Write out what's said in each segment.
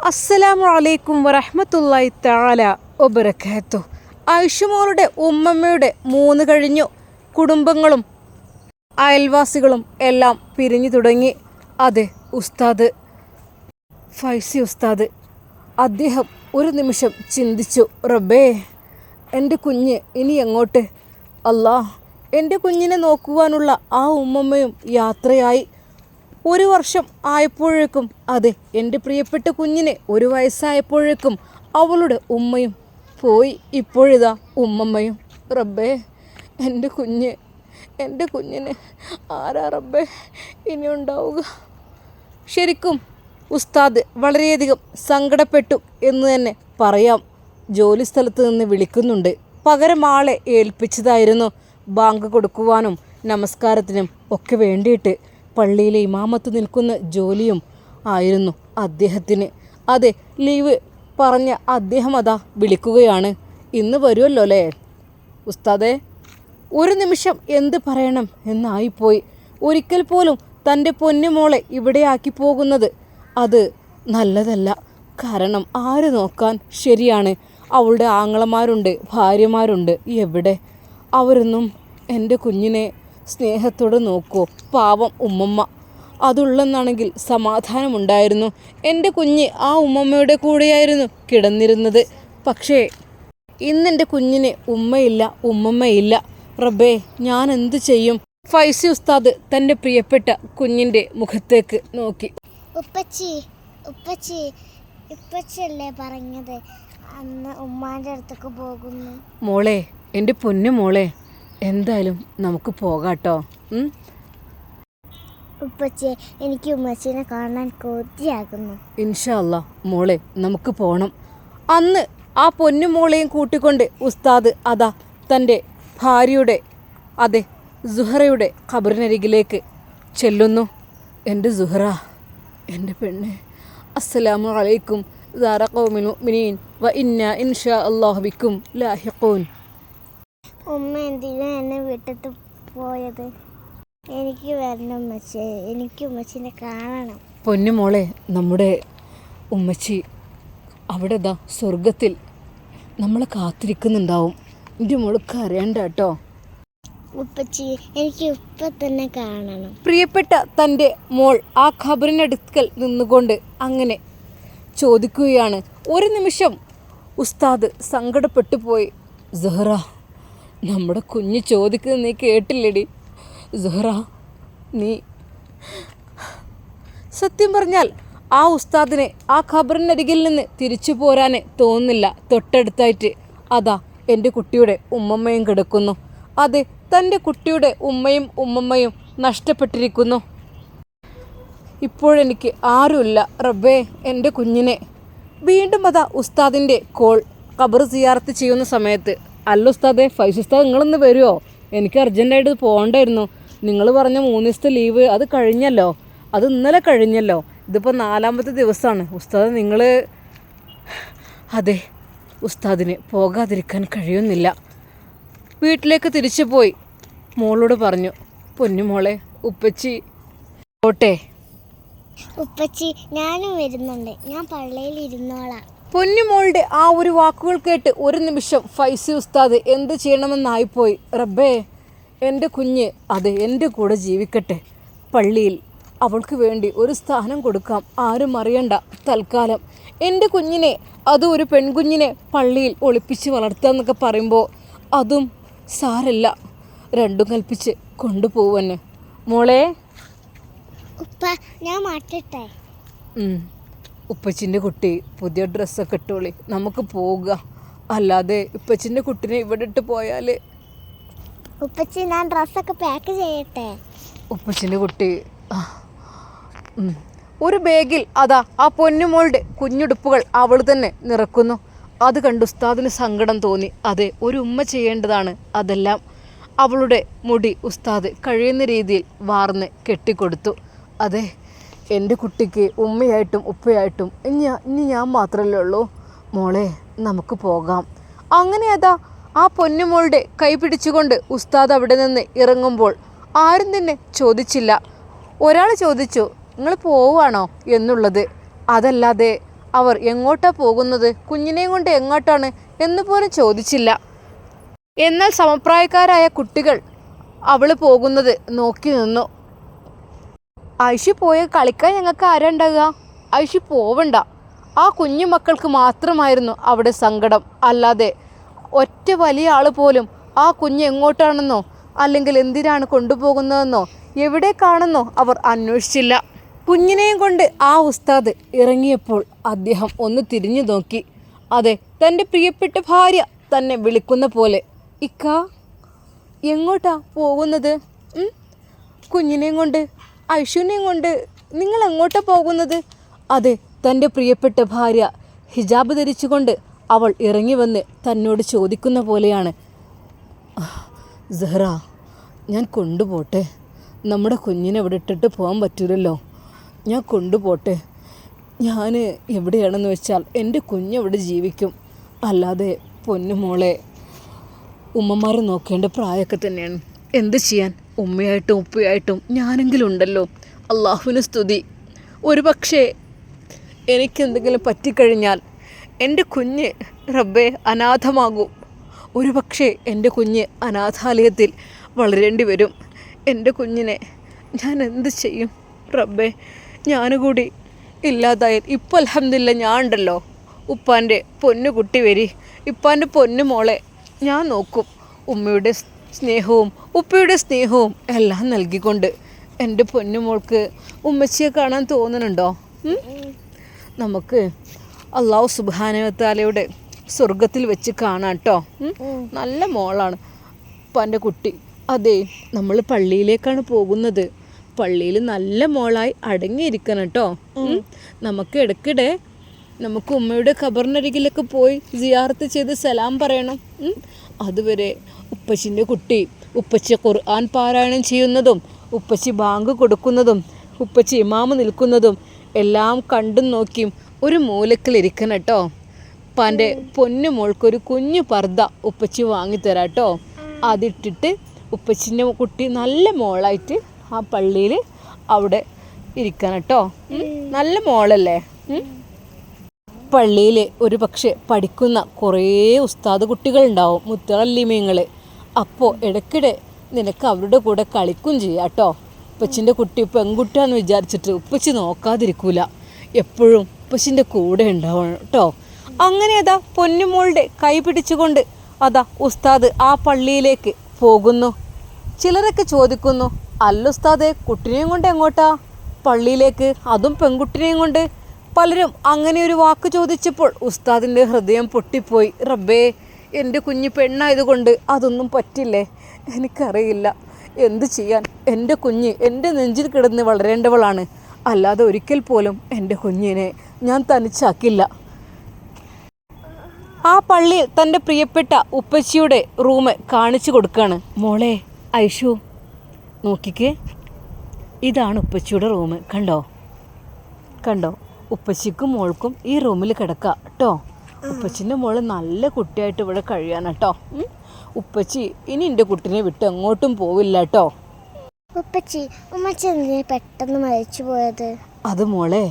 അസ്സലാമു അലൈക്കും വറഹ്മത്തുള്ളാഹി തആല ഒബറക്കാത്തു ആയിഷമോളുടെ ഉമ്മമ്മയുടെ മൂന്ന് കഴിഞ്ഞു. കുടുംബങ്ങളും അയൽവാസികളും എല്ലാം പിരിഞ്ഞു തുടങ്ങി. അതെ ഉസ്താദ് ഫൈസി ഉസ്താദ്. അദ്ദേഹം ഒരു നിമിഷം ചിന്തിച്ചു റബ്ബേ എന്റെ കുഞ്ഞ് ഇനി എങ്ങോട്ട്? അല്ലാ എന്റെ കുഞ്ഞിനെ നോക്കുവാനുള്ള ആ ഉമ്മമ്മയും യാത്രയായി. ഒരു വർഷം ആയപ്പോഴേക്കും അതെ എന്റെ പ്രിയപ്പെട്ട കുഞ്ഞിനെ ഒരു വയസ്സായപ്പോഴേക്കും അവളുടെ ഉമ്മയും പോയി. ഇപ്പോഴിതാ ഉമ്മമ്മയും. റബ്ബേ എന്റെ കുഞ്ഞ് എന്റെ കുഞ്ഞിന് ആരാ റബ്ബേ ഇനി ഉണ്ടാവുക? ശരിക്കും ഉസ്താദ് വളരെയധികം സങ്കടപ്പെട്ടു എന്ന് തന്നെ പറയാം. ജോലി സ്ഥലത്ത് നിന്ന് വിളിക്കുന്നുണ്ട്. പകരം ആളെ ഏൽപ്പിച്ചതായിരുന്നു. ബാങ്ക് കൊടുക്കുവാനും നമസ്കാരത്തിനും ഒക്കെ വേണ്ടിയിട്ട്. പള്ളിയിലെ ഇമാമത്ത് നിൽക്കുന്ന ജോലിയും ആയിരുന്നു അദ്ദേഹത്തിന്. അതെ ലീവ് പറഞ്ഞ അദ്ദേഹം അതാ വിളിക്കുകയാണ്. ഇന്ന് വരുമല്ലോ അല്ലേ? ഉസ്താദേ ഒരു നിമിഷം എന്ത് പറയണം എന്നായിപ്പോയി. ഒരിക്കൽ പോലും തന്റെ പൊന്നുമോളെ ഇവിടെയാക്കി പോകുന്നത് അത് നല്ലതല്ല. കാരണം ആര് നോക്കാൻ ശരിയാണ്? അവളുടെ ആങ്ങളമാരുണ്ട് ഭാര്യമാരുണ്ട് എവിടെ? അവരൊന്നും എന്റെ കുഞ്ഞിനെ സ്നേഹത്തോടെ നോക്കൂ. പാവം ഉമ്മമ്മ. അതുള്ളെന്നാണെങ്കിൽ സമാധാനമുണ്ടായിരുന്നു. എന്റെ കുഞ്ഞ് ആ ഉമ്മമ്മയുടെ കൂടെയായിരുന്നു കിടന്നിരുന്നത്. പക്ഷേ ഇന്നെന്റെ കുഞ്ഞിന് ഉമ്മയില്ല ഉമ്മമ്മയില്ല. റബ്ബേ ഞാൻ എന്തു ചെയ്യും? ഫൈസി ഉസ്താദ് തന്റെ പ്രിയപ്പെട്ട കുഞ്ഞിന്റെ മുഖത്തേക്ക് നോക്കി. ഉപ്പച്ചി ഉപ്പച്ചി ഉപ്പച്ചല്ലേ പറഞ്ഞത്? അന്ന് ഉമ്മാന്റെ അടുത്തേക്ക് പോകുന്നു. മോളെ എന്റെ പൊന്നു മോളെ എന്തായാലും നമുക്ക് പോകാട്ടോ. ഉപ്പച്ചേ എനിക്ക് ഉമ്മച്ചിനെ കാണാൻ കൊതിയാകുന്നു. ഇൻഷാ അല്ലാ മോളെ നമുക്ക് പോണം. അന്ന് ആ പൊന്നു മോളെയും കൂട്ടിക്കൊണ്ട് ഉസ്താദ് അതാ തന്റെ ഭാര്യയുടെ അതെ സുഹറയുടെ ഖബറിനരികിലേക്ക് ചെല്ലുന്നു. എന്റെ സുഹറ എന്റെ പെണ്ണ് അസ്സലാമു അലൈക്കും. സാറ കോമിനു മുഅ്മിനീൻ വ ഇന്ന ഇൻഷാ അള്ളാഹുബിക്കും ലാഹിഖൂൻ. ഉമ്മ എന്തിനാ എന്നെ വിട്ടിട്ട് പോയത്? എനിക്ക് വരണം ഉമ്മച്ചി. എനിക്ക് ഉമ്മച്ചിനെ കാണണം. പൊന്നുമോളെ നമ്മുടെ ഉമ്മച്ചി അവിടെ ദാ സ്വർഗത്തിൽ നമ്മളെ കാത്തിരിക്കുന്നുണ്ടാവും. എന്റെ മോൾക്ക് അറിയണ്ട കേട്ടോ. ഉപ്പച്ചി എനിക്ക് ഉപ്പ തന്നെ കാണണം. പ്രിയപ്പെട്ട തന്റെ മോൾ ആ ഖബറിനടുക്കൽ നിന്നുകൊണ്ട് അങ്ങനെ ചോദിക്കുകയാണ്. ഒരു നിമിഷം ഉസ്താദ് സങ്കടപ്പെട്ടു പോയി സുഹറ നമ്മുടെ കുഞ്ഞ് ചോദിക്കുന്നത് നീ കേട്ടില്ലടി. സുഹറ നീ സത്യം പറഞ്ഞാൽ ആ ഉസ്താദിനെ ആ ഖബറിനരികിൽ നിന്ന് തിരിച്ചു പോരാനെ തോന്നുന്നില്ല. തൊട്ടടുത്തായിട്ട് അതാ എന്റെ കുട്ടിയുടെ ഉമ്മമ്മയും കിടക്കുന്നു. അതെ തന്റെ കുട്ടിയുടെ ഉമ്മയും ഉമ്മമ്മയും നഷ്ടപ്പെട്ടിരിക്കുന്നു. ഇപ്പോഴെനിക്ക് ആരുമില്ല. റബ്ബേ എന്റെ കുഞ്ഞിനെ. വീണ്ടും അതാ ഉസ്താദിന്റെ കോൾ ഖബർ സിയാർത്ത് ചെയ്യുന്ന സമയത്ത് അല്ല ഉസ്താദേ ഫൈസ് ഉസ്താദ് നിങ്ങളൊന്ന് വരുമോ എനിക്ക് അർജന്റായിട്ട് പോകണ്ടായിരുന്നു. നിങ്ങൾ പറഞ്ഞ മൂന്ന് ദിവസത്തെ ലീവ് അത് കഴിഞ്ഞല്ലോ. അത് ഇന്നലെ കഴിഞ്ഞല്ലോ. ഇതിപ്പോൾ നാലാമത്തെ ദിവസമാണ്. ഉസ്താദ് നിങ്ങൾ അതെ ഉസ്താദിന് പോകാതിരിക്കാൻ കഴിയുന്നില്ല. വീട്ടിലേക്ക് തിരിച്ചു പോയി. മോളോട് പറഞ്ഞു പൊന്നുമോളെ ഉപ്പച്ചി പോട്ടെ. ഉപ്പച്ചി ഞാനും വരുന്നുണ്ട്. ഞാൻ പള്ളിയിൽ ഇരുന്നോളാം. പൊന്നുമോളുടെ ആ ഒരു വാക്കുകൾ കേട്ട് ഒരു നിമിഷം ഫൈസി ഉസ്താദ് എന്ത് ചെയ്യണമെന്നായിപ്പോയി. റബ്ബേ എന്റെ കുഞ്ഞ് അത് എന്റെ കൂടെ ജീവിക്കട്ടെ. പള്ളിയിൽ അവൾക്ക് വേണ്ടി ഒരു സ്ഥാനം കൊടുക്കാം. ആരും അറിയണ്ട തൽക്കാലം. എന്റെ കുഞ്ഞിനെ അതും ഒരു പെൺകുഞ്ഞിനെ പള്ളിയിൽ ഒളിപ്പിച്ച് വളർത്തുക എന്നൊക്കെ പറയുമ്പോൾ അതും സാരല്ല. രണ്ടും കൽപ്പിച്ച് കൊണ്ടുപോവന്നെ. മോളെ. ഉപ്പ ഞാൻ മാറ്റട്ടെ. ഉപ്പച്ചിന്റെ കുട്ടി പുതിയ ഡ്രസ്സൊക്കെ ഇട്ടോളി. നമുക്ക് പോവുക. അല്ലാതെ ഉപ്പച്ചിന്റെ കുട്ടിനെ ഇവിടെ ഇട്ട് പോയാൽ ഉപ്പച്ചി ഞാൻ ഡ്രസ്സൊക്കെ പാക്ക് ചെയ്യട്ടെ? ഉപ്പച്ചിന്റെ കുട്ടി ഒരു ബാഗിൽ അതാ ആ പൊന്നുമോളുടെ കുഞ്ഞുടുപ്പുകൾ അവൾ തന്നെ നിറക്കുന്നു. അത് കണ്ട് ഉസ്താദിന് സങ്കടം തോന്നി. അതെ ഒരു ഉമ്മ ചെയ്യേണ്ടതാണ് അതെല്ലാം. അവളുടെ മുടി ഉസ്താദ് കഴിയുന്ന രീതിയിൽ വാർന്ന് കെട്ടിക്കൊടുത്തു. അതെ എന്റെ കുട്ടിക്ക് ഉമ്മയായിട്ടും ഉപ്പയായിട്ടും ഇനി ഇനി ഞാൻ മാത്രമല്ലേ ഉള്ളൂ. മോളെ നമുക്ക് പോകാം. അങ്ങനെ അതാ ആ പൊന്നുമോളുടെ കൈ പിടിച്ചുകൊണ്ട് ഉസ്താദ് അവിടെ നിന്ന് ഇറങ്ങുമ്പോൾ ആരും തന്നെ ചോദിച്ചില്ല. ഒരാൾ ചോദിച്ചു നിങ്ങൾ പോവുകയാണോ? എന്നുള്ളത്. അതല്ലാതെ അവർ എങ്ങോട്ടാ പോകുന്നത്? കുഞ്ഞിനെയും കൊണ്ട് എങ്ങോട്ടാണ്? എന്ന് പോലും ചോദിച്ചില്ല. എന്നാൽ സമപ്രായക്കാരായ കുട്ടികൾ അവൾ പോകുന്നത് നോക്കി നിന്നു. ഐഷു പോയ കളിക്കാൻ ഞങ്ങൾക്ക് ആരാ ഐഷു പോവണ്ട. ആ കുഞ്ഞു മക്കൾക്ക് മാത്രമായിരുന്നു അവിടെ സങ്കടം. അല്ലാതെ ഒറ്റ വലിയ ആൾ പോലും ആ കുഞ്ഞ് എങ്ങോട്ടാണെന്നോ അല്ലെങ്കിൽ എന്തിനാണ് കൊണ്ടുപോകുന്നതെന്നോ എവിടെ എവിടേക്കാണെന്നോ അവർ അന്വേഷിച്ചില്ല. കുഞ്ഞിനെയും കൊണ്ട് ആ ഉസ്താദ് ഇറങ്ങിയപ്പോൾ അദ്ദേഹം ഒന്ന് തിരിഞ്ഞു നോക്കി. അതെ തന്റെ പ്രിയപ്പെട്ട ഭാര്യ തന്നെ വിളിക്കുന്ന പോലെ. ഇക്ക എങ്ങോട്ടാ പോകുന്നത്? കുഞ്ഞിനെയും കൊണ്ട് ഐഷുവിനെയും കൊണ്ട് നിങ്ങൾ എങ്ങോട്ടാ പോകുന്നത്? അതെ തന്റെ പ്രിയപ്പെട്ട ഭാര്യ. ഹിജാബ് ധരിച്ചുകൊണ്ട് അവൾ ഇറങ്ങി വന്ന് തന്നോട് ചോദിക്കുന്ന പോലെയാണ്. സെഹ്റ ഞാൻ കൊണ്ടുപോട്ടെ. നമ്മുടെ കുഞ്ഞിനെ ഇവിടെ ഇട്ടിട്ട് പോകാൻ പറ്റില്ലല്ലോ ഞാൻ കൊണ്ടുപോട്ടെ. ഞാൻ എവിടെയാണെന്ന് വെച്ചാൽ എന്റെ കുഞ്ഞെവിടെ ജീവിക്കും. അല്ലാതെ പൊന്നുമോളെ ഉമ്മമാരെ നോക്കേണ്ട പ്രായമൊക്കെ തന്നെയാണ്. എന്ത് ചെയ്യാൻ? ഉമ്മയായിട്ടും ഉപ്പയായിട്ടും ഞാനെങ്കിലും ഉണ്ടല്ലോ അള്ളാഹുവിന് സ്തുതി. ഒരു പക്ഷേ എനിക്കെന്തെങ്കിലും പറ്റിക്കഴിഞ്ഞാൽ എന്റെ കുഞ്ഞ് റബ്ബെ അനാഥമാകും. ഒരു പക്ഷേ എന്റെ കുഞ്ഞ് അനാഥാലയത്തിൽ വളരേണ്ടി വരും. എന്റെ കുഞ്ഞിനെ ഞാൻ എന്ത് ചെയ്യും? റബ്ബെ ഞാനുകൂടി ഇല്ലാതായ. ഇപ്പോൾ അലഹമില്ല ഞാൻ ഉണ്ടല്ലോ ഉപ്പാന്റെ പൊന്നു കുട്ടി വരി. ഇപ്പാന്റെ പൊന്നു മോളെ ഞാൻ നോക്കും. ഉമ്മയുടെ സ്നേഹവും ഉപ്പയുടെ സ്നേഹവും എല്ലാം നൽകിക്കൊണ്ട് എന്റെ പൊന്നുമോൾക്ക് ഉമ്മച്ചിയെ കാണാൻ തോന്നുന്നുണ്ടോ? നമുക്ക് അള്ളാഹു സുബാനവത്താലയുടെ സ്വർഗത്തിൽ വെച്ച് കാണാം കേട്ടോ നല്ല മോളാണ്. ഉപ്പാന്റെ കുട്ടി അതെ നമ്മൾ പള്ളിയിലേക്കാണ് പോകുന്നത്. പള്ളിയിൽ നല്ല മോളായി അടങ്ങിയിരിക്കണം കേട്ടോ. നമുക്ക് ഇടയ്ക്കിടെ നമുക്ക് ഉമ്മയുടെ ഖബറിനരികിലൊക്കെ പോയി ജിയാർത്ത് ചെയ്ത് സലാം പറയണം. അതുവരെ ഉപ്പച്ചിന്റെ കുട്ടി. ഉപ്പച്ചി ഖുർആൻ പാരായണം ചെയ്യുന്നതും ഉപ്പച്ചി ബാങ്ക് കൊടുക്കുന്നതും ഉപ്പച്ചി ഇമാമ് നിൽക്കുന്നതും എല്ലാം കണ്ടും നോക്കിയും ഒരു മൂലക്കിലിരിക്കണം കേട്ടോ. ഉപ്പാന്റെ പൊന്നു മോൾക്കൊരു കുഞ്ഞു പർദ്ദ ഉപ്പച്ചി വാങ്ങിത്തരാം കേട്ടോ. അതിട്ടിട്ട് ഉപ്പച്ചിന്റെ കുട്ടി നല്ല മോളായിട്ട് ആ പള്ളിയിൽ അവിടെ ഇരിക്കണം കേട്ടോ. നല്ല മോളല്ലേ. പള്ളിയിൽ ഒരു പക്ഷെ പഠിക്കുന്ന കുറേ ഉസ്താദ് കുട്ടികളുണ്ടാവും മുത്തളല്ലിമയങ്ങൾ അപ്പോൾ ഇടയ്ക്കിടെ നിനക്ക് അവരുടെ കൂടെ കളിക്കും ചെയ്യാം കേട്ടോ ഉപ്പച്ചിന്റെ കുട്ടി പെൺകുട്ടിയാന്ന് വിചാരിച്ചിട്ട് ഉപ്പച്ചി നോക്കാതിരിക്കൂല. എപ്പോഴും ഉപ്പച്ചിന്റെ കൂടെ ഉണ്ടാവണം കേട്ടോ അങ്ങനെ അതാ പൊന്നുമോളുടെ കൈ പിടിച്ചുകൊണ്ട് അതാ ഉസ്താദ് ആ പള്ളിയിലേക്ക് പോകുന്നു. ചിലരൊക്കെ ചോദിക്കുന്നു അല്ല ഉസ്താദെ കുട്ടിനെയും കൊണ്ട് എങ്ങോട്ടാ? പള്ളിയിലേക്ക് അതും പെൺകുട്ടിനെയും കൊണ്ട്. പലരും അങ്ങനെ ഒരു വാക്ക് ചോദിച്ചപ്പോൾ ഉസ്താദിന്റെ ഹൃദയം പൊട്ടിപ്പോയി. റബ്ബേ എന്റെ കുഞ്ഞ് പെണ്ണായതുകൊണ്ട് അതൊന്നും പറ്റില്ലേ? എനിക്കറിയില്ല. എന്ത് ചെയ്യാൻ? എന്റെ കുഞ്ഞ് എന്റെ നെഞ്ചിൽ കിടന്ന് വളരേണ്ടവളാണ്. അല്ലാതെ ഒരിക്കൽ പോലും എന്റെ കുഞ്ഞിനെ ഞാൻ തനിച്ചാക്കില്ല. ആ പള്ളി തന്റെ പ്രിയപ്പെട്ട ഉപ്പച്ചിയുടെ റൂം കാണിച്ചു കൊടുക്കുകയാണ് മോളെ ഐഷു നോക്കിക്കേ. ഇതാണ് ഉപ്പച്ചിയുടെ റൂം. കണ്ടോ? കണ്ടോ? ഉപ്പച്ചിക്കും മോൾക്കും ഈ റൂമിൽ കിടക്കാം. കേട്ടോ? ഉപ്പച്ചിന്റെ മോൾ നല്ല കുട്ടിയായിട്ട് ഇവിടെ കഴിയാണ് കേട്ടോ. ഉപ്പച്ചി ഇനി എന്റെ കുട്ടിനെ വിട്ട് എങ്ങോട്ടും പോവില്ല കേട്ടോ. ഉപ്പച്ചി ഉമ്മച്ചി എന്തിനാ പെട്ടെന്ന് മരിച്ചു പോയത്? അത് മോളെ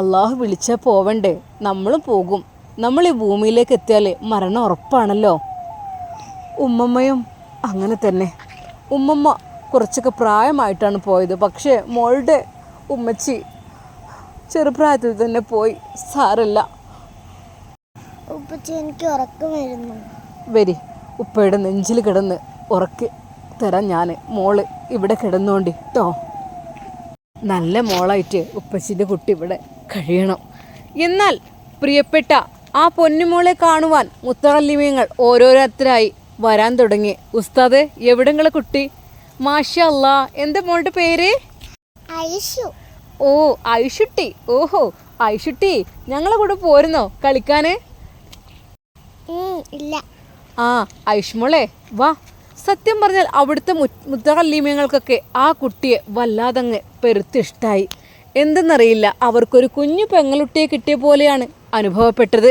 അള്ളാഹു വിളിച്ചാൽ പോവണ്ടേ. നമ്മളും പോകും. നമ്മൾ ഈ ഭൂമിയിലേക്ക് എത്തിയാൽ മരണം ഉറപ്പാണല്ലോ. ഉമ്മമ്മയും അങ്ങനെ തന്നെ. ഉമ്മമ്മ കുറച്ചൊക്കെ പ്രായമായിട്ടാണ് പോയത്. പക്ഷേ മോളുടെ ഉമ്മച്ചി ചെറുപ്രായത്തിൽ തന്നെ പോയി സാരല്ല. ഉപ്പച്ചി എനിക്ക് ഉറക്കം വരുന്നു. വരി. ഉപ്പയുടെ നെഞ്ചിൽ കിടന്ന് ഉറക്കി തരാം ഞാൻ മോൾ ഇവിടെ കിടന്നുകൊണ്ട് കേട്ടോ നല്ല മോളായിട്ട് ഉപ്പച്ചിന്റെ കുട്ടി ഇവിടെ കഴിയണം. എന്നാൽ പ്രിയപ്പെട്ട ആ പൊന്നുമോളെ കാണുവാൻ മുത്തകല്ലിമയങ്ങൾ ഓരോരുത്തരായി വരാൻ തുടങ്ങി. ഉസ്താദ് എവിടെങ്ങളെ കുട്ടി? മാഷ അല്ലാ എന്താ മോളുടെ പേര്? ഐഷു. ഓ ഐഷുട്ടി. ഓഹോ ഐഷുട്ടി. ഞങ്ങളെ കൂടെ പോരുന്നോ കളിക്കാന്? ഇല്ല. ആ ഐഷ്മോളെ വാ. സത്യം പറഞ്ഞാൽ അവിടുത്തെ മുത്തകല്ലീമ്യങ്ങൾക്കൊക്കെ ആ കുട്ടിയെ വല്ലാതങ്ങ് പെരുത്തിഷ്ടായി എന്തെന്നറിയില്ല അവർക്കൊരു കുഞ്ഞു പെങ്ങളുട്ടിയെ കിട്ടിയ പോലെയാണ് അനുഭവപ്പെട്ടത്.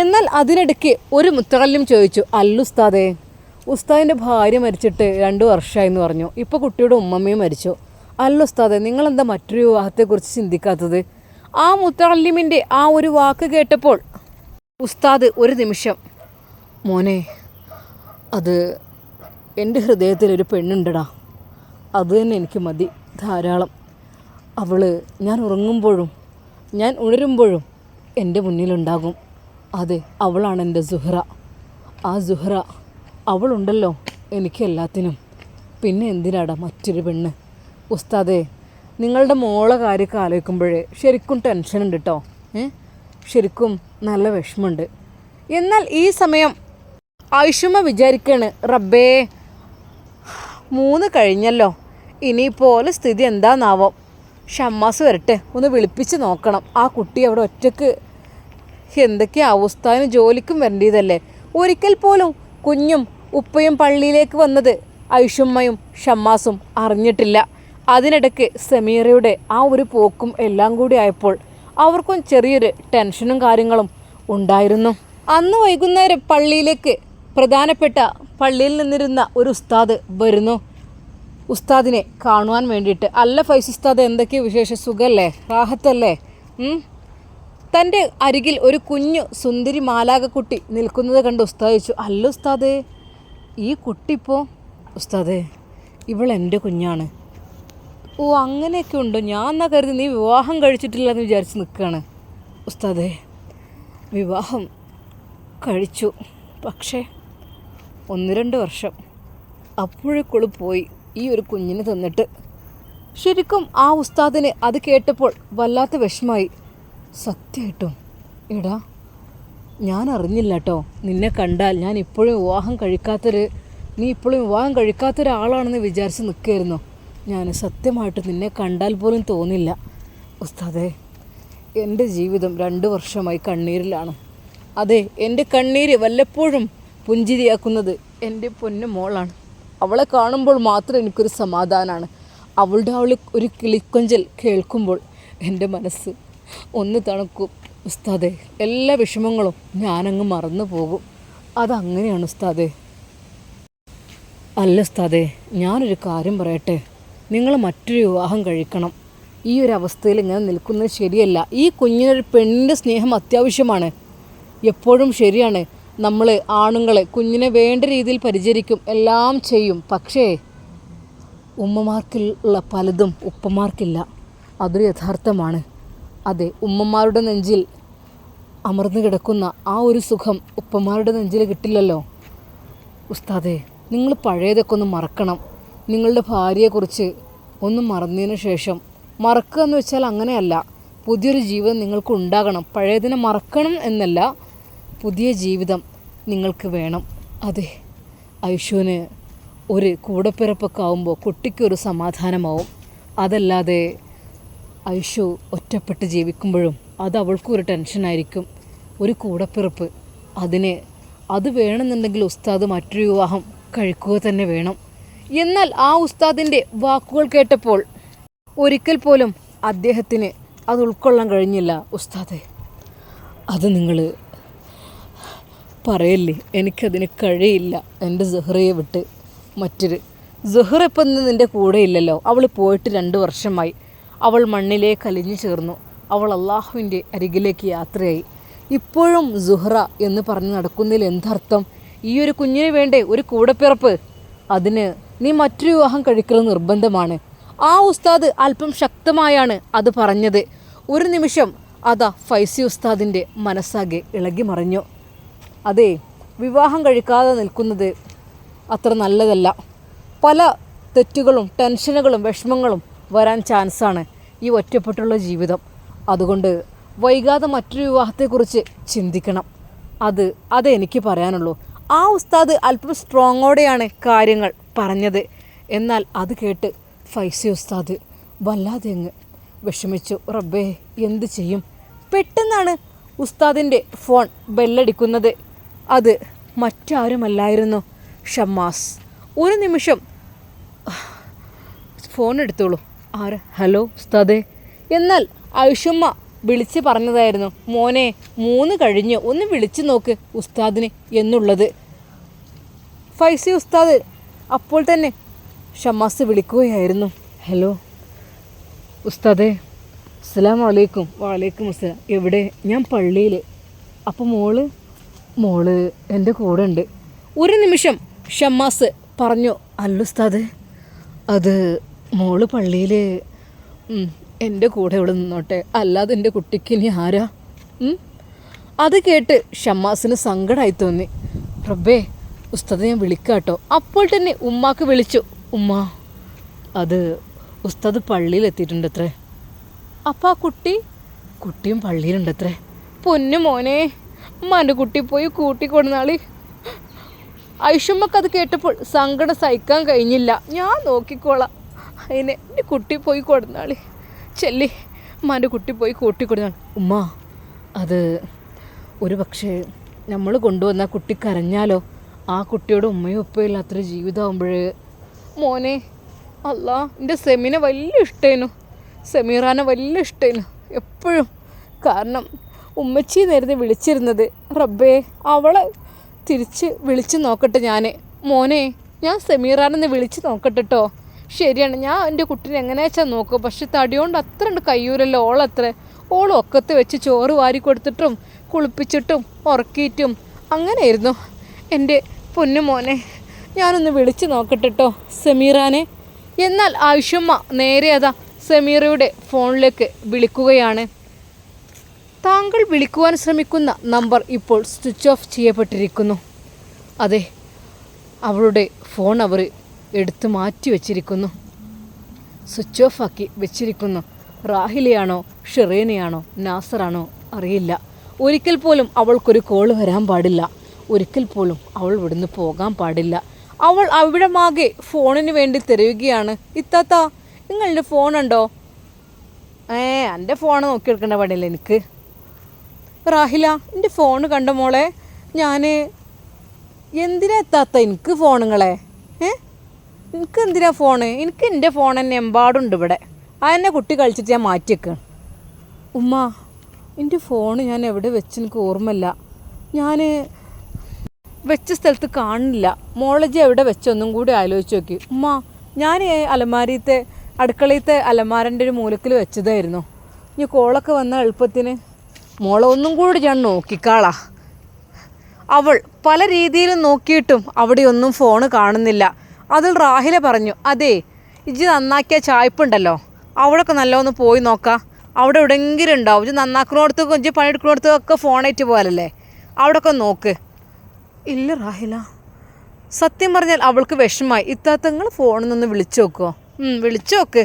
എന്നാൽ അതിനിടയ്ക്ക് ഒരു മുത്തകല്ലും ചോദിച്ചു അല്ലുസ്താദേ ഉസ്താദിന്റെ ഭാര്യ മരിച്ചിട്ട് രണ്ട് വർഷമായി എന്ന് പറഞ്ഞു. ഇപ്പോൾ കുട്ടിയുടെ ഉമ്മമ്മയും മരിച്ചു. അല്ലുസ്താദെ നിങ്ങളെന്താ മറ്റൊരു വിവാഹത്തെക്കുറിച്ച് ചിന്തിക്കാത്തത്? ആ മുത്തകല്ലിമിന്റെ ആ ഒരു വാക്ക് കേട്ടപ്പോൾ ഉസ്താദ് ഒരു നിമിഷം. മോനെ അത് എന്റെ ഹൃദയത്തിലൊരു പെണ്ണുണ്ടടാ. അത് തന്നെ എനിക്ക് മതി ധാരാളം. അവൾ ഞാൻ ഉറങ്ങുമ്പോഴും ഞാൻ ഉണരുമ്പോഴും എന്റെ മുന്നിലുണ്ടാകും. അതെ അവളാണ് എന്റെ സുഹ്ര ആ സുഹ്ര അവളുണ്ടല്ലോ എനിക്ക് എല്ലാത്തിനും. പിന്നെ എന്തിനാടാ മറ്റൊരു പെണ്ണ്? ഉസ്താദേ നിങ്ങളുടെ മോളെ കാര്യമൊക്കെ ആലോചിക്കുമ്പോഴേ ശരിക്കും ടെൻഷനുണ്ട് കേട്ടോ ഏ? ശരിക്കും നല്ല വിഷമമുണ്ട്. എന്നാൽ ഈ സമയം ആയുഷമ്മ വിചാരിക്കാണ് റബ്ബേ മൂന്ന് കഴിഞ്ഞല്ലോ. ഇനിയിപ്പോലെ സ്ഥിതി എന്താന്നാവോ. ഷമ്മാസ് വരട്ടെ ഒന്ന് വിളിപ്പിച്ച് നോക്കണം. ആ കുട്ടി അവിടെ ഒറ്റയ്ക്ക് എന്തൊക്കെ അവസ്ഥാനും ജോലിക്കും വരേണ്ടതല്ലേ? ഒരിക്കൽ പോലും കുഞ്ഞും ഉപ്പയും പള്ളിയിലേക്ക് വന്നത് ഐഷുമ്മയും ഷമ്മാസും അറിഞ്ഞിട്ടില്ല. അതിനിടയ്ക്ക് സമീറയുടെ ആ ഒരു പോക്കും എല്ലാം കൂടി ആയപ്പോൾ അവർക്കും ചെറിയൊരു ടെൻഷനും കാര്യങ്ങളും ഉണ്ടായിരുന്നു. അന്ന് വൈകുന്നേരം പള്ളിയിലേക്ക് പ്രധാനപ്പെട്ട പള്ളിയിൽ നിന്നിരുന്ന ഒരു ഉസ്താദ് വരുന്നു. ഉസ്താദിനെ കാണുവാൻ വേണ്ടിയിട്ട്. അല്ല ഫൈസ് ഉസ്താദ് എന്തൊക്കെ വിശേഷ? സുഖല്ലേ? റാഹത്തല്ലേ? തന്റെ അരികിൽ ഒരു കുഞ്ഞു സുന്ദരി മാലാകക്കുട്ടി നിൽക്കുന്നത് കണ്ട് ഉസ്താദ് ചോദിച്ചു അല്ല ഉസ്താദേ ഈ കുട്ടി ഇപ്പോൾ ഉസ്താദേ ഇവൾ എന്റെ കുഞ്ഞാണ്. ഓ അങ്ങനെയൊക്കെ ഉണ്ടോ? ഞാൻ എന്നാ കരുതി നീ വിവാഹം കഴിച്ചിട്ടില്ല എന്ന് വിചാരിച്ച് നിൽക്കുകയാണ് ഉസ്താദേ വിവാഹം കഴിച്ചു. പക്ഷേ ഒന്ന് രണ്ട് വർഷം. അപ്പോഴേക്കുള്ളു പോയി ഈ ഒരു കുഞ്ഞിന് തന്നിട്ട്. ശരിക്കും ആ ഉസ്താദിന് അത് കേട്ടപ്പോൾ വല്ലാത്ത വിഷമായി. സത്യമായിട്ടും എടാ ഞാൻ അറിഞ്ഞില്ല കേട്ടോ നിന്നെ കണ്ടാൽ ഞാൻ ഇപ്പോഴും വിവാഹം കഴിക്കാത്തൊരു നീ ഇപ്പോഴും വിവാഹം കഴിക്കാത്തൊരാളാണെന്ന് വിചാരിച്ച് നിൽക്കുകയായിരുന്നു ഞാൻ സത്യമായിട്ട് നിന്നെ കണ്ടാൽ പോലും തോന്നില്ല. ഉസ്താദേ എന്റെ ജീവിതം രണ്ട് വർഷമായി കണ്ണീരിലാണ്. അതെ എന്റെ കണ്ണീര് വല്ലപ്പോഴും പുഞ്ചിരിയാക്കുന്നത് എന്റെ പൊന്നു മോളാണ്. അവളെ കാണുമ്പോൾ മാത്രം എനിക്കൊരു സമാധാനമാണ് അവളുടെ അവൾ ഒരു കിളിക്കൊഞ്ചൽ കേൾക്കുമ്പോൾ എന്റെ മനസ്സ് ഒന്ന് തണുക്കും. ഉസ്താദെ എല്ലാ വിഷമങ്ങളും ഞാനങ്ങ് മറന്നു പോകും. അതങ്ങനെയാണ് ഉസ്താദെ. അല്ല ഉസ്താദെ ഞാനൊരു കാര്യം പറയട്ടെ? നിങ്ങൾ മറ്റൊരു വിവാഹം കഴിക്കണം. ഈ ഒരു അവസ്ഥയിൽ ഇങ്ങനെ നിൽക്കുന്നത് ശരിയല്ല. ഈ കുഞ്ഞിനൊരു പെണ്ണിന്റെ സ്നേഹം അത്യാവശ്യമാണ്. എപ്പോഴും ശരിയാണ്. നമ്മൾ ആണുങ്ങളെ കുഞ്ഞിനെ വേണ്ട രീതിയിൽ പരിചരിക്കും എല്ലാം ചെയ്യും. പക്ഷേ ഉമ്മമാർക്കുള്ള പലതും ഉപ്പമാർക്കില്ല. അതൊരു യഥാർത്ഥമാണ്. അതെ ഉമ്മമാരുടെ നെഞ്ചിൽ അമർന്നു കിടക്കുന്ന ആ ഒരു സുഖം ഉപ്പമാരുടെ നെഞ്ചിൽ കിട്ടില്ലല്ലോ. ഉസ്താദേ നിങ്ങൾ പഴയതൊക്കെ ഒന്ന് മറക്കണം. നിങ്ങളുടെ ഭാര്യയെക്കുറിച്ച് ഒന്നും മറന്നതിന് ശേഷം മറക്കുക എന്ന് വെച്ചാൽ അങ്ങനെയല്ല. പുതിയൊരു ജീവിതം നിങ്ങൾക്ക് ഉണ്ടാകണം. പഴയതിനെ മറക്കണം എന്നല്ല. പുതിയ ജീവിതം നിങ്ങൾക്ക് വേണം. അതെ ഐഷുവിന് ഒരു കൂടപ്പിറപ്പൊക്കെ ആവുമ്പോൾ കുട്ടിക്കൊരു സമാധാനമാവും. അതല്ലാതെ ഐഷു ഒറ്റപ്പെട്ട് ജീവിക്കുമ്പോഴും അത് അവൾക്കും ഒരു ടെൻഷനായിരിക്കും ഒരു കൂടപ്പിറപ്പ് അതിന് അത് വേണമെന്നുണ്ടെങ്കിൽ ഉസ്താദ് മറ്റൊരു വിവാഹം കഴിക്കുക തന്നെ വേണം. എന്നാൽ ആ ഉസ്താദിന്റെ വാക്കുകൾ കേട്ടപ്പോൾ ഒരിക്കൽ പോലും അദ്ദേഹത്തിന് അത് ഉൾക്കൊള്ളാൻ കഴിഞ്ഞില്ല. ഉസ്താദെ അത് നിങ്ങൾ പറയല്ലേ? എനിക്കതിന് കഴിയില്ല. എന്റെ സെഹ്റയെ വിട്ട് മറ്റൊരു സെഹ്റ ഇപ്പം നിന്റെ കൂടെ ഇല്ലല്ലോ. അവൾ പോയിട്ട് രണ്ട് വർഷമായി. അവൾ മണ്ണിലേക്ക് അലിഞ്ഞു ചേർന്നു. അവൾ അള്ളാഹുവിന്റെ അരികിലേക്ക് യാത്രയായി. ഇപ്പോഴും സുഹ്റ എന്ന് പറഞ്ഞ് നടക്കുന്നതിൽ എന്തർത്ഥം? ഈ ഒരു കുഞ്ഞിന് വേണ്ടേ? ഒരു കൂടെപ്പിറപ്പ്? അതിന് നീ മറ്റൊരു വിവാഹം കഴിക്കൽ നിർബന്ധമാണ്. ആ ഉസ്താദ് അല്പം ശക്തമായാണ് അത് പറഞ്ഞത്. ഒരു നിമിഷം അതാ ഫൈസി ഉസ്താദിന്റെ മനസ്സാകെ ഇളകി മറിഞ്ഞു. അതെ വിവാഹം കഴിക്കാതെ നിൽക്കുന്നത് അത്ര നല്ലതല്ല. പല തെറ്റുകളും ടെൻഷനുകളും വിഷമങ്ങളും വരാൻ ചാൻസാണ് ഈ ഒറ്റപ്പെട്ടുള്ള ജീവിതം. അതുകൊണ്ട് വൈകാതെ മറ്റൊരു വിവാഹത്തെക്കുറിച്ച് ചിന്തിക്കണം. അത് അതെനിക്ക് പറയാനുള്ളൂ. ആ ഉസ്താദ് അല്പം സ്ട്രോങ്ങോടെയാണ് കാര്യങ്ങൾ. പറഞ്ഞത്. എന്നാൽ അത് കേട്ട് ഫൈസി ഉസ്താദ് വല്ലാതെ അങ്ങ് വിഷമിച്ചു. റബ്ബേ എന്ത് ചെയ്യും? പെട്ടെന്നാണ് ഉസ്താദിന്റെ ഫോൺ ബെല്ലടിക്കുന്നത്. അത് മറ്റാരുമല്ലായിരുന്നു. ഷമ്മാസ് ഒരു നിമിഷം. ഫോൺ എടുത്തോളൂ. ആര്? ഹലോ ഉസ്താദേ. എന്നാൽ ഐഷുമ്മ വിളിച്ച് പറഞ്ഞതായിരുന്നു. മോനെ മൂന്ന് കഴിഞ്ഞ് ഒന്ന് വിളിച്ചു നോക്ക് ഉസ്താദിന് എന്നുള്ളത്. ഫൈസി ഉസ്താദ് അപ്പോൾ തന്നെ ഷമാസ് വിളിക്കുകയായിരുന്നു. ഹലോ ഉസ്താദേ അസ്സലാം വലൈക്കും വാലേക്കും അസ്സലാം. എവിടെ? ഞാൻ പള്ളിയിൽ അപ്പോൾ മോൾ? മോൾ എന്റെ കൂടെ ഉണ്ട് ഒരു നിമിഷം ഷമ്മാസ് പറഞ്ഞു അല്ലുസ്താദ് അത് മോൾ പള്ളിയിൽ എന്റെ കൂടെ ഇവിടെ നിന്നോട്ടെ. അല്ലാതെ എന്റെ കുട്ടിക്ക് ഇനി ആരാ? അത് കേട്ട് ഷമ്മാസിന് സങ്കടമായി തോന്നി. റബ്ബേ ഉസ്താദ് ഞാൻ വിളിക്കാട്ടോ അപ്പോൾ തന്നെ ഉമ്മാക്ക് വിളിച്ചു. ഉമ്മ അത് ഉസ്താദ് പള്ളിയിൽ എത്തിയിട്ടുണ്ട് അത്രേ അപ്പം ആ കുട്ടി? കുട്ടിയും പള്ളിയിലുണ്ടത്രേ. പൊന്നു മോനെ ഉമ്മാന്റെ കുട്ടി പോയി കൂട്ടിക്കൊടുന്നാളി ഐഷമ്മക്ക് അത് കേട്ടപ്പോൾ സങ്കടം സഹിക്കാൻ കഴിഞ്ഞില്ല. ഞാൻ നോക്കിക്കോളാം. അതിനെ എന്റെ കുട്ടി പോയി കൊടുന്നാളി. ചെല്ലി ഉമ്മാന്റെ കുട്ടി പോയി കൂട്ടിക്കൊടുന്നാൾ ഉമ്മ അത് ഒരു പക്ഷേ നമ്മൾ കൊണ്ടുവന്ന കുട്ടി കരഞ്ഞാലോ? ആ കുട്ടിയോട് ഉമ്മയും ഉപ്പയും ഇല്ലാത്തൊരു ജീവിതമാകുമ്പോൾ മോനെ അല്ല എന്റെ സെമിനെ വലിയ ഇഷ്ടേനു സെമീറാനെ വലിയ ഇഷ്ടേനു എപ്പോഴും. കാരണം ഉമ്മച്ചി നേരത്തെ വിളിച്ചിരുന്നത് റബ്ബേ അവളെ തിരിച്ച് വിളിച്ച് നോക്കട്ടെ ഞാൻ മോനെ ഞാൻ സെമീറാനെന്ന് വിളിച്ച് നോക്കട്ടെ കേട്ടോ ശരിയാണ് ഞാൻ എന്റെ കുട്ടീനെ എങ്ങനെ വെച്ചാൽ നോക്കും പക്ഷെ തടിയോണ്ട് അത്ര ഉണ്ട് കയ്യൂരല്ലോ ഓളത്ര. ഓളൊക്കത്ത് വെച്ച് ചോറ് വാരി കൊടുത്തിട്ടും കുളിപ്പിച്ചിട്ടും ഉറക്കിയിട്ടും അങ്ങനെയായിരുന്നു. എന്റെ പൊന്നു മോനെ ഞാനൊന്ന് വിളിച്ചു നോക്കട്ടെ കേട്ടോ സമീറാനെ. എന്നാൽ ആയുഷമ്മ നേരെ അതാ സമീറയുടെ ഫോണിലേക്ക് വിളിക്കുകയാണ്. താങ്കൾ വിളിക്കുവാൻ ശ്രമിക്കുന്ന നമ്പർ ഇപ്പോൾ സ്വിച്ച് ഓഫ് ചെയ്യപ്പെട്ടിരിക്കുന്നു. അതെ അവളുടെ ഫോൺ അവർ എടുത്തു മാറ്റി വച്ചിരിക്കുന്നു. സ്വിച്ച് ഓഫ് ആക്കി വെച്ചിരിക്കുന്നു. റാഹിലയാണോ ഷെറീനയാണോ നാസറാണോ അറിയില്ല. ഒരിക്കൽ പോലും അവൾക്കൊരു കോൾ വരാൻ പാടില്ല. ഒരിക്കൽ പോലും അവൾ ഇവിടുന്ന് പോകാൻ പാടില്ല. അവൾ അവിടമാകെ ഫോണിന് വേണ്ടി തിരയുകയാണ് ഇത്താത്ത നിങ്ങളുടെ ഫോണുണ്ടോ ഏ എന്റെ ഫോൺ നോക്കിയെടുക്കേണ്ട പണിയില്ല എനിക്ക്? റാഹില എന്റെ ഫോൺ കണ്ട മോളെ ഞാൻ എന്തിനാ എത്താത്ത എനിക്ക് ഫോണുങ്ങളെ ഏ? എനിക്ക് എന്തിനാ ഫോണ് എനിക്ക് എന്റെ ഫോൺ തന്നെ എമ്പാടുണ്ട് ഇവിടെ. അതെന്നെ കുട്ടി കളിച്ചിട്ട് ഞാൻ മാറ്റിയേക്കാണ് ഉമ്മ എന്റെ ഫോൺ ഞാൻ എവിടെ വെച്ച് എനിക്ക് ഓർമ്മയില്ല. ഞാൻ വെച്ച സ്ഥലത്ത് കാണില്ല. മോളജി എവിടെ വെച്ചൊന്നും കൂടി ആലോചിച്ച് നോക്കി. ഉമ്മ ഞാൻ അലമാരിത്തെ അടുക്കളയിലത്തെ അലമാരന്റെ ഒരു മൂലക്കിൽ വെച്ചതായിരുന്നു. ഇനി കോളൊക്കെ വന്ന എളുപ്പത്തിന്. മോളെ ഒന്നും കൂടി ഞാൻ നോക്കിക്കാളാ. അവൾ പല രീതിയിലും നോക്കിയിട്ടും അവിടെ ഒന്നും ഫോണ് കാണുന്നില്ല. അതിൽ റാഹില പറഞ്ഞു അതെ ഇജ്ജ് നന്നാക്കിയ ചായ്പുണ്ടല്ലോ അവിടെയൊക്കെ നല്ലോന്ന് പോയി നോക്കാം. അവിടെ എവിടെയെങ്കിലും ഉണ്ടാവും. ഇജ്ജ് നന്നാക്കണോടത്തും ഇജ്ജ് പണിയെടുക്കണോടത്തും ഒക്കെ ഫോണേറ്റ് പോകാനല്ലേ. അവിടെയൊക്കെ നോക്ക്. ഇല്ല റാഹില. സത്യം പറഞ്ഞാൽ അവൾക്ക് വിഷമായി ഇത്താത്തങ്ങൾ ഫോണിൽ നിന്ന് വിളിച്ചു നോക്കുമോ വിളിച്ചു നോക്ക്.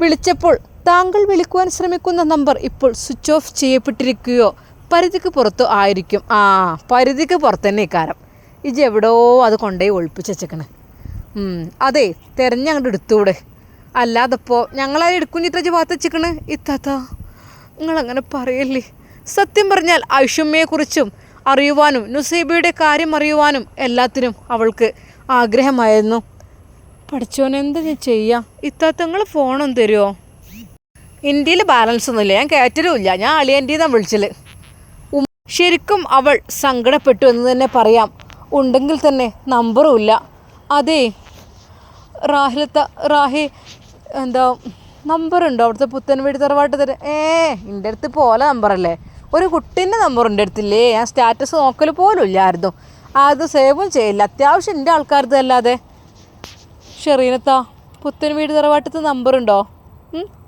വിളിച്ചപ്പോൾ താങ്കൾ വിളിക്കുവാൻ ശ്രമിക്കുന്ന നമ്പർ ഇപ്പോൾ സ്വിച്ച് ഓഫ് ചെയ്യപ്പെട്ടിരിക്കുകയോ പരിധിക്ക് പുറത്തോ ആയിരിക്കും. ആ പരിധിക്ക് പുറത്ത് തന്നെ ഇക്കാരം. ഇജ് എവിടോ അത് കൊണ്ടുപോയി ഒളിപ്പിച്ച് വെച്ചേക്കണ്. അതെ തിരഞ്ഞങ്ങോട്ട് എടുത്തൂടെ അല്ലാതപ്പോൾ ഞങ്ങളാരും എടുക്കും ചിത്ര ഭാഗത്ത് വെച്ചിക്കണ്? ഇത്താത്ത നിങ്ങളങ്ങനെ പറയല്ലേ. സത്യം പറഞ്ഞാൽ ഐഷമ്മയെക്കുറിച്ചും അറിയുവാനും നുസൈബയുടെ കാര്യം അറിയുവാനും എല്ലാത്തിനും അവൾക്ക് ആഗ്രഹമായിരുന്നു. പഠിച്ചോനെ എന്താ ഞാൻ ചെയ്യാം? ഇത്താത്ത നിങ്ങൾ ഫോണൊന്നും തരുമോ ഇന്ത്യയിൽ ബാലൻസ് ഒന്നുമില്ല. ഞാൻ കയറ്റലുമില്ല ഞാൻ അളിയന്റെ നിന്നാണ് വിളിച്ചത് ശരിക്കും അവൾ സങ്കടപ്പെട്ടു എന്ന് തന്നെ പറയാം. ഉണ്ടെങ്കിൽ തന്നെ നമ്പറും ഇല്ല. അതെ റാഹിലത്ത റാഹി എന്താ നമ്പറുണ്ടോ അവിടുത്തെ പുത്തൻ വീട് തറവാട്ട് തരാം ഏ എന്റെ അടുത്ത് പോലെ നമ്പറല്ലേ ഒരു കുട്ടീന്റെ നമ്പർ അടുത്തില്ലേ ഞാൻ സ്റ്റാറ്റസ് നോക്കൽ പോലും ഇല്ലായിരുന്നു അത് സേവും ചെയ്യില്ല. അത്യാവശ്യം എന്റെ ആൾക്കാർക്ക് അല്ലാതെ. ഷെറീനത്താ പുത്തൻ വീട് തറവാട്ടത്ത് നമ്പറുണ്ടോ?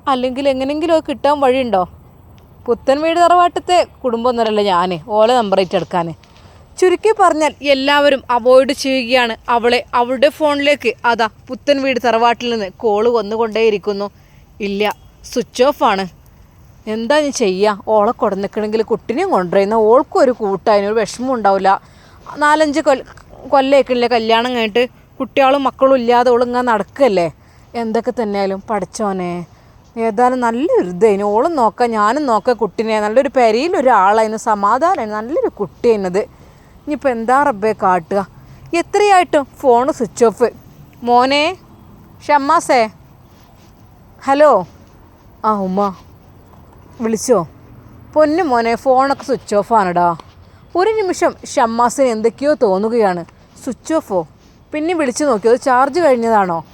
അല്ലെങ്കിൽ എങ്ങനെയെങ്കിലും അത് കിട്ടാൻ വഴിയുണ്ടോ? പുത്തൻ വീട് തറവാട്ടത്തെ കുടുംബം ഒന്നരല്ല ഞാൻ ഓലെ നമ്പർ ഏറ്റെടുക്കാൻ ചുരുക്കി പറഞ്ഞാൽ എല്ലാവരും അവോയ്ഡ് ചെയ്യുകയാണ്. അവളെ അവളുടെ ഫോണിലേക്ക് അതാ പുത്തൻ വീട് തറവാട്ടിൽ നിന്ന് കോൾ വന്നുകൊണ്ടേയിരിക്കുന്നു. ഇല്ല സ്വിച്ച് ഓഫ് ആണ്. എന്താ ഞാൻ ചെയ്യുക ഓളെ കൊടുന്നിക്കണമെങ്കിൽ കുട്ടിനെയും കൊണ്ടുവരുന്ന ഓൾക്കും ഒരു കൂട്ടായി ഒരു വിഷമം ഉണ്ടാവില്ല. നാലഞ്ച് കൊല്ല കൊല്ലേക്കില്ലേ കല്യാണം കഴിഞ്ഞിട്ട്? കുട്ടികളും മക്കളും ഇല്ലാതെ ഓളിങ്ങനെ നടക്കല്ലേ? എന്തൊക്കെ തന്നെയാലും പഠിച്ചോനെ. ഏതായാലും നല്ലൊരു ഇതേനു ഓളും നോക്കാം ഞാനും നോക്കാം കുട്ടിനെ. നല്ലൊരു പെരയിലൊരാളായിരുന്നു സമാധാനമായിരുന്നു നല്ലൊരു കുട്ടിയായിരുന്നത് ഇനിയിപ്പോൾ എന്താ റബ്ബേ കാട്ടുക? എത്രയായിട്ടും ഫോൺ സ്വിച്ച് ഓഫ് മോനെ ഷമ്മാസേ. ഹലോ. ആ ഉമ്മ. വിളിച്ചോ? പൊന്നു മോനെ ഫോണൊക്കെ സ്വിച്ച് ഓഫ് ആണടാ. ഒരു നിമിഷം ഷമ്മാസിന് എന്തൊക്കെയോ തോന്നുകയാണ്. സ്വിച്ച് ഓഫോ പിന്നെ വിളിച്ചു നോക്കിയോ ചാർജ് കഴിഞ്ഞതാണോ?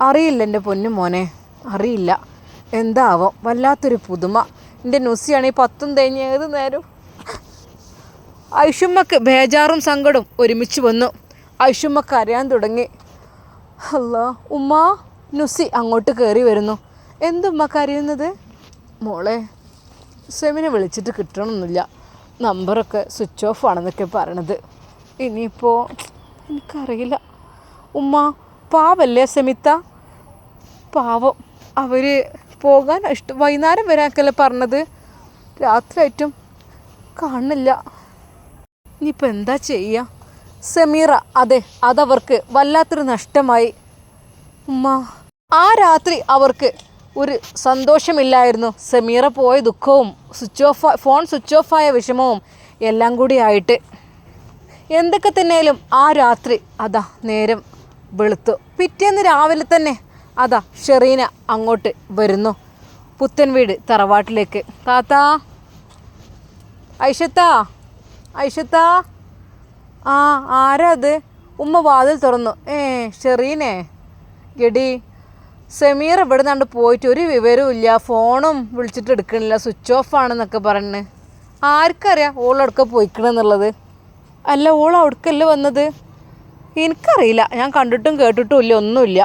അറിയില്ല എന്റെ പൊന്നു മോനെ അറിയില്ല. എന്താവോ വല്ലാത്തൊരു പുതുമ. എന്റെ നുസിയാണ് ഈ പത്തും തേഞ്ഞ് ഏത് നേരം ഐഷുമ്മക്ക് ബേജാറും സങ്കടവും ഒരുമിച്ച് വന്നു. ഐഷുമ്മക്ക് അറിയാൻ തുടങ്ങി. അല്ല ഉമ്മ നുസി അങ്ങോട്ട് കയറി വരുന്നു. എന്തുമ്മ കരയുന്നത്? മോളെ സെമിനെ വിളിച്ചിട്ട് കിട്ടണമെന്നില്ല. നമ്പറൊക്കെ സ്വിച്ച് ഓഫ് ആണെന്നൊക്കെ പറയണത്. ഇനിയിപ്പോൾ എനിക്കറിയില്ല. ഉമ്മ പാവല്ലേ സെമിത്ത? പാവം. അവർ പോകാൻ ഇഷ്ടം വൈകുന്നേരം വരാക്കല്ലേ പറഞ്ഞത്? രാത്രിയായിട്ടും കാണുന്നില്ല. ഇനിയിപ്പോൾ എന്താ ചെയ്യുക സെമീറ അതെ അതവർക്ക് വല്ലാത്തൊരു നഷ്ടമായി. ഉമ്മ ആ രാത്രി അവർക്ക് ഒരു സന്തോഷമില്ലായിരുന്നു. സമീറ പോയ ദുഃഖവും സ്വിച്ച് ഓഫ് ഫോൺ സ്വിച്ച് ഓഫായ വിഷമവും എല്ലാം കൂടി ആയിട്ട്. എന്തൊക്കെ തന്നെയാലും ആ രാത്രി അതാ നേരം വെളുത്തു. പിറ്റേന്ന് രാവിലെ തന്നെ അതാ ഷെറീന അങ്ങോട്ട് വരുന്നു. പുത്തൻ വീട് തറവാട്ടിലേക്ക്. താത്താ ഐഷത്താ ഐഷത്താ. ആ ആരാ അത്? ഉമ്മ വാതിൽ തുറന്നു. ഏ ഷെറീനെ. എടി സമീർ ഇവിടെ നിന്നാണ്ട് പോയിട്ട് ഒരു വിവരവും ഇല്ല ഫോണും വിളിച്ചിട്ട് എടുക്കണില്ല. സ്വിച്ച് ഓഫ് ആണെന്നൊക്കെ പറഞ്ഞ് ആർക്കറിയാം ഓൾ എവിടക്ക പോയിക്കണെന്നുള്ളത്? അല്ല ഓൾ അവിടക്കല്ലേ വന്നത്? എനിക്കറിയില്ല. ഞാൻ കണ്ടിട്ടും കേട്ടിട്ടും ഇല്ല ഒന്നുമില്ല.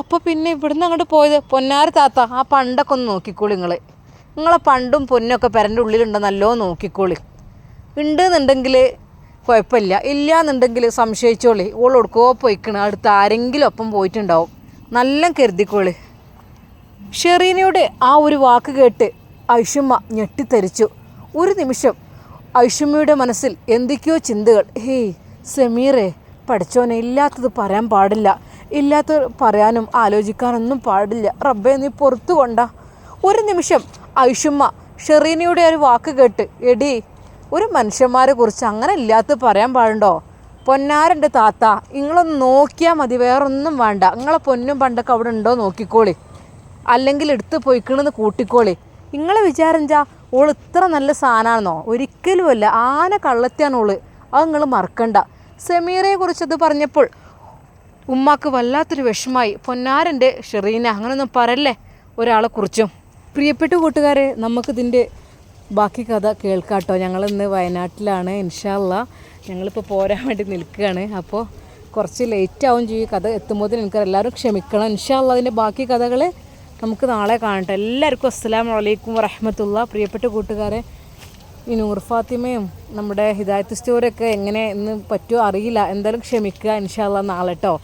അപ്പോൾ പിന്നെ ഇവിടുന്ന് അങ്ങോട്ട് പോയത്? പൊന്നാര താത്ത ആ പണ്ടൊക്കെ ഒന്ന് നോക്കിക്കോളി നിങ്ങൾ നിങ്ങളെ പണ്ടും പൊന്നൊക്കെ പെരന്റെ ഉള്ളിലുണ്ടോ നല്ലോ നോക്കിക്കോളി. ഉണ്ടെന്നുണ്ടെങ്കിൽ കുഴപ്പമില്ല. ഇല്ല എന്നുണ്ടെങ്കിൽ സംശയിച്ചോളി. ഓൾ ഒടുക്കോ പോയിക്കണ്. അടുത്ത് ആരെങ്കിലും ഒപ്പം പോയിട്ടുണ്ടാവും. നല്ല കരുതിക്കോൾ. ഷെറീനയുടെ ആ ഒരു വാക്ക് കേട്ട് ഐഷുമ്മ ഞെട്ടിത്തരിച്ചു ഒരു നിമിഷം ഐഷുമ്മയുടെ മനസ്സിൽ എന്തൊക്കെയോ ചിന്തകൾ. ഹേയ് സെമീറെ പഠിച്ചോനെ ഇല്ലാത്തത് പറയാൻ പാടില്ല. ഇല്ലാത്തത് പറയാനും ആലോചിക്കാനൊന്നും പാടില്ല. റബ്ബെ നീ പുറത്തു കൊണ്ട. ഒരു നിമിഷം ഐഷുമ്മ ഷെറീനയുടെ ഒരു വാക്ക് കേട്ട് എടി ഒരു മനുഷ്യന്മാരെ കുറിച്ച് അങ്ങനെ ഇല്ലാത്ത പറയാൻ പാടുണ്ടോ? പൊന്നാരന്റെ താത്ത നിങ്ങളൊന്ന് നോക്കിയാൽ മതി വേറൊന്നും വേണ്ട. നിങ്ങളെ പൊന്നും പണ്ടൊക്കെ അവിടെ ഉണ്ടോ നോക്കിക്കോളി. അല്ലെങ്കിൽ എടുത്ത് പോയിക്കണെന്ന് കൂട്ടിക്കോളി. നിങ്ങളെ വിചാരം എന്താ? ഓൾ ഇത്ര നല്ല സാധനമാണെന്നോ ഒരിക്കലുമല്ല ആന കള്ളത്തിയാണ് ഓൾ. അത് നിങ്ങൾ മറക്കണ്ട. സെമീറയെ കുറിച്ചത് പറഞ്ഞപ്പോൾ ഉമ്മാക്ക് വല്ലാത്തൊരു വിഷമായി. പൊന്നാരന്റെ ഷെറീന അങ്ങനൊന്നും പറയല്ലേ ഒരാളെ കുറിച്ചും. പ്രിയപ്പെട്ട കൂട്ടുകാരെ നമുക്കിതിന്റെ ബാക്കി കഥ കേൾക്കാട്ടോ ഞങ്ങളിന്ന് വയനാട്ടിലാണ് ഇൻഷാല്ല ഞങ്ങളിപ്പോൾ പോരാൻ വേണ്ടി നിൽക്കുകയാണ്. അപ്പോൾ കുറച്ച് ലേറ്റ് ആവും ചെയ്യും. കഥ എത്തുമ്പോൾ എനിക്ക് എല്ലാവരും ക്ഷമിക്കണം. ഇൻഷാല്ല അതിന്റെ ബാക്കി കഥകൾ നമുക്ക് നാളെ കാണട്ടെ. എല്ലാവർക്കും അസ്സലാമു വലൈക്കും വറഹമത്തുള്ള. പ്രിയപ്പെട്ട കൂട്ടുകാരെ ഈ നൂർ ഫാത്തിമയും നമ്മുടെ ഹിദായത്ത് സ്റ്റോറിയൊക്കെ എങ്ങനെ ഇന്ന് പറ്റുമോ അറിയില്ല. എന്തായാലും ക്ഷമിക്കുക ഇൻഷാല്ല നാളെ കേട്ടോ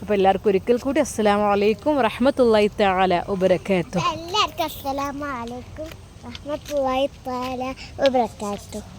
അപ്പോൾ എല്ലാവർക്കും ഒരിക്കൽ കൂടി അസ്സലാമു അലൈക്കും വറഹമത്തല്ലായി തആല ഉപരക്കാത്തു എല്ലാവർക്കും അസ്സലാമു അലൈക്കും റഹ്മത്തുള്ളാഹി തആല വബറകാതുഹു.